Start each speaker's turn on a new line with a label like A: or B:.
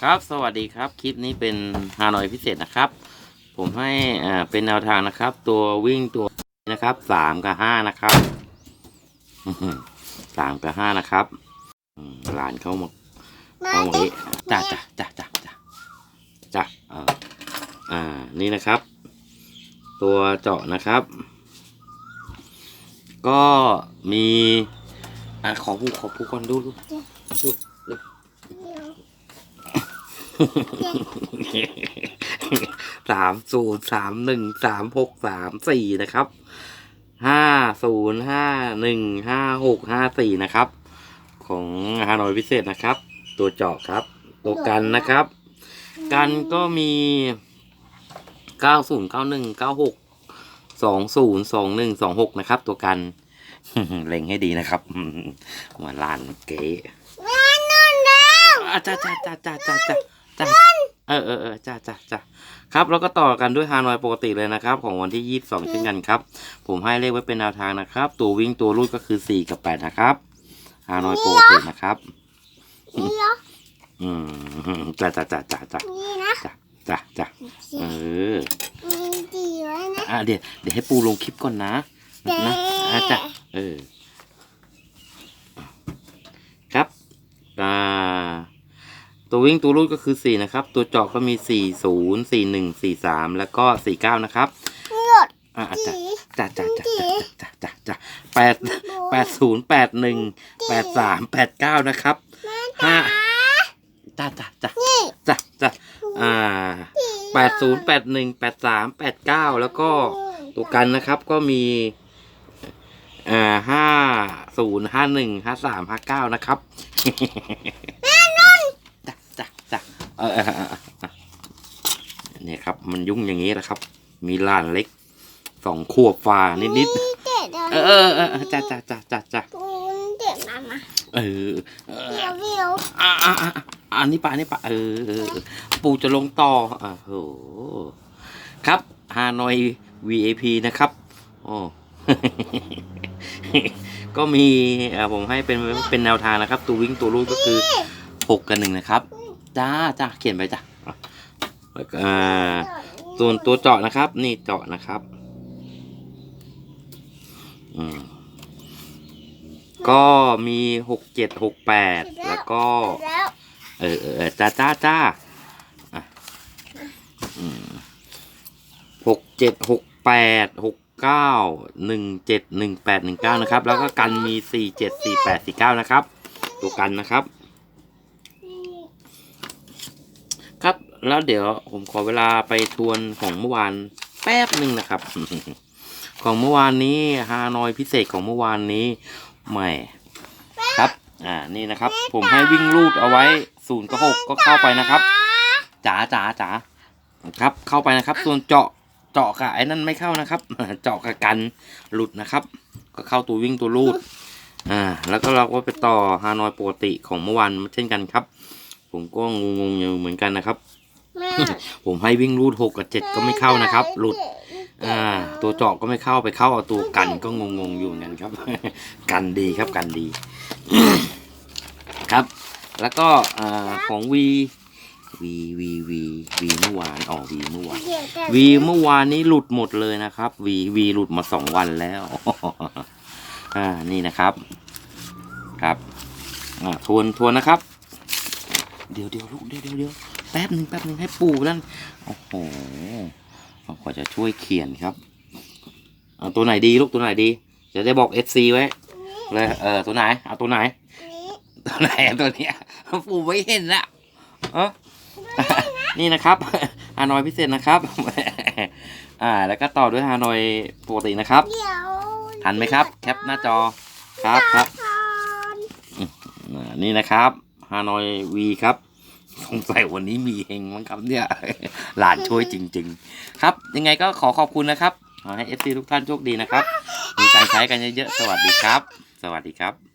A: ครับ สวัสดีครับ คลิปนี้เป็นฮานอยพิเศษนะครับ ผมให้อ่าเป็นแนวทางนะครับ ตัววิ่งตัวนะครับสามกับห้านะครับสามกับห้านะครับหลานเขามา
B: มา
A: เอาอย่าที่จ้าจ้าจ้าจ้าจ้าจ้าเอ่ออ่านี่นะครับ ตัวเจาะนะครับ ก็มีอ่าขอผูขอผูก่อนดูดูดู สามศูนย์สามหนึ่งสามหกสามสี่นะครับห้าศูนย์ห้าหนึ่งห้าหกห้าสี่นะครับ ของฮานอยพิเศษนะครับ ตัวเจาะครับ ตัวกันนะครับ กันก็มีเก้าศูนย์เก้าหนึ่งเก้าหกสองศูนย์สองหนึ่งสองหกนะครับ ตัวกันเล็งให้ดีนะครับหัวลานเก๋
B: แม่นอนแล้ว
A: อะจ้าจ้าจ้าจ้าจ้า จ้าจ้าเออเออเออจ้าจ้าจ้าครับแล้วก็ต่อกันด้วยฮานอยปกติเลยนะครับ ของวันที่ยี่สิบสองเช่นกันครับ ผมให้เลขไว้เป็นแนวทางนะครับ ตัววิ่งตัวรูดก็คือสี่กับแปดนะครับฮานอยปกตินะครับ
B: นี่เหรอ
A: อืมจ้าจ้าจ้าจ้าจ้า
B: นี่นะ
A: จ้าจ้าจ้าเออ
B: มีดีไว้นะ
A: อะเดี๋ยวเดี๋ยวให้ปูลงคลิปก่อนนะนะอะจ้ะเออครับอ่า ตัววิ่งตัวรูดก็คือสี่นะครับ ตัวเจาะก็มีสี่ศูนย์สี่หนึ่งสี่สามแล้วก็สี่เก้านะครับ
B: หยด
A: อะอะ
B: จี
A: จ้ะจ้ะจ้ะจ้ะจ้ะจ้ะจ้ะจ้ะแปดแปดศูนย์แปดหนึ่งแปดสามแปดเก้านะครับห้าจ้ะจ้ะจ้ะ
B: นี่
A: จ้ะจ้ะอ่าแปดศูนย์แปดหนึ่งแปดสามแปดเก้าแล้วก็ตัวกันนะครับก็มีอ่าห้าศูนย์ห้าหนึ่งห้าสามห้าเก้านะครับ นี่ยครับ มันยุ่งอย่างนี้แหละครับ มีหลานเล็กสองขวบฝ่านิดนิด
B: มีเด็ด
A: ๆเออเออเออเออจ้ะจ้ะจ้ะจ้ะจ้ะ
B: ปูนเด็ดมามา
A: เออเออ
B: เวียวเวียว
A: อ่าอ่าอ่าอันนี้ปะอันนี้ปะเออเออเออปู่จะลงต่ออ่าโหครับฮานอย VAP นะครับโอ้ก็มีเอ่อผมให้เป็นเป็นแนวทางนะครับ ตัววิ่งตัวรูดก็คือหกกับหนึ่งนะครับ จ้าจ้าเขียนไปจ้ะแล้วก็อ่าส่วนตัวเจาะนะครับ นี่เจาะนะครับอืมก็มีหกเจ็ดหกแปดแล้วก็
B: แล้ว
A: เออเออเออจ้าจ้าจ้าอะอืมหกเจ็ดหกแปดหกเก้าหนึ่งเจ็ดหนึ่งแปดหนึ่งเก้านะครับ แล้วก็กันมีสี่เจ็ดสี่แปดสี่เก้านะครับ ตัวกันนะครับ ครับ แล้วเดี๋ยวผมขอเวลาไปทวนของเมื่อวานแป๊บหนึ่งนะครับ ของเมื่อวานนี้ฮานอยพิเศษของเมื่อวานนี้แหม่ครับ อ่านี่นะครับ ผมให้วิ่งลูดเอาไว้ศูนย์กับหกก็เข้าไปนะครับจ๋าจ๋าจ๋าครับเข้าไปนะครับ ส่วนเจาะเจาะกับไอ้นั่นไม่เข้านะครับ เจาะกับกันหลุดนะครับ ก็เข้าตัววิ่งตัวลูดอ่าแล้วก็เราก็ไปต่อฮานอยปกติของเมื่อวานเช่นกันครับ ผมก็งงๆอยู่เหมือนกันนะครับ
B: แม่
A: ผมให้วิ่งรูดหกกับเจ็ดก็ไม่เข้านะครับ หลุดอ่าตัวเจาะก็ไม่เข้าไปเข้าเอาตัวกันก็งงๆอยู่เหมือนกันครับ กันดีครับกันดี ครับ แล้วก็อ่าของวีวีวีวีวีเมื่อวานอ๋อวีเมื่อวาน
B: เดี๋ยวจะ
A: วีเมื่อวานนี้หลุดหมดเลยนะครับวีวีหลุดมาสองวันแล้ว อ่านี่นะครับครับอ่าทวนทวนนะครับ เดี๋ยวเดี๋ยวลูกเดี๋ยวเดี๋ยวเดี๋ยว แป๊บหนึ่งแป๊บหนึ่งให้ปู่นั่นโอ้โหเขาขอจะช่วยเขียนครับเอาตัวไหนดีลูกตัวไหนดีจะได้บอกเอฟซีไว้เลยเออตัวไหนเอาตัวไหน
B: นี่
A: ตัวไหนอะตัวเนี้ยปู่ไม่เห็นละเออนี่นะครับฮานอยพิเศษนะครับ อ่า แล้วก็ต่อด้วยฮานอยปกตินะครับ
B: เดี๋ยว
A: ทันไหมครับ แคปหน้าจอครับครับ
B: ทอน
A: อ่านี่นะครับฮานอยวีครับ สงสัยวันนี้มีเฮงมั้งครับเนี่ย หลานช่วยจริง ๆ ครับ ยังไงก็ขอขอบคุณนะครับ ขอให้เอฟซีทุกท่านโชคดีนะครับ มีการใช้กันเยอะๆ สวัสดีครับ สวัสดีครับ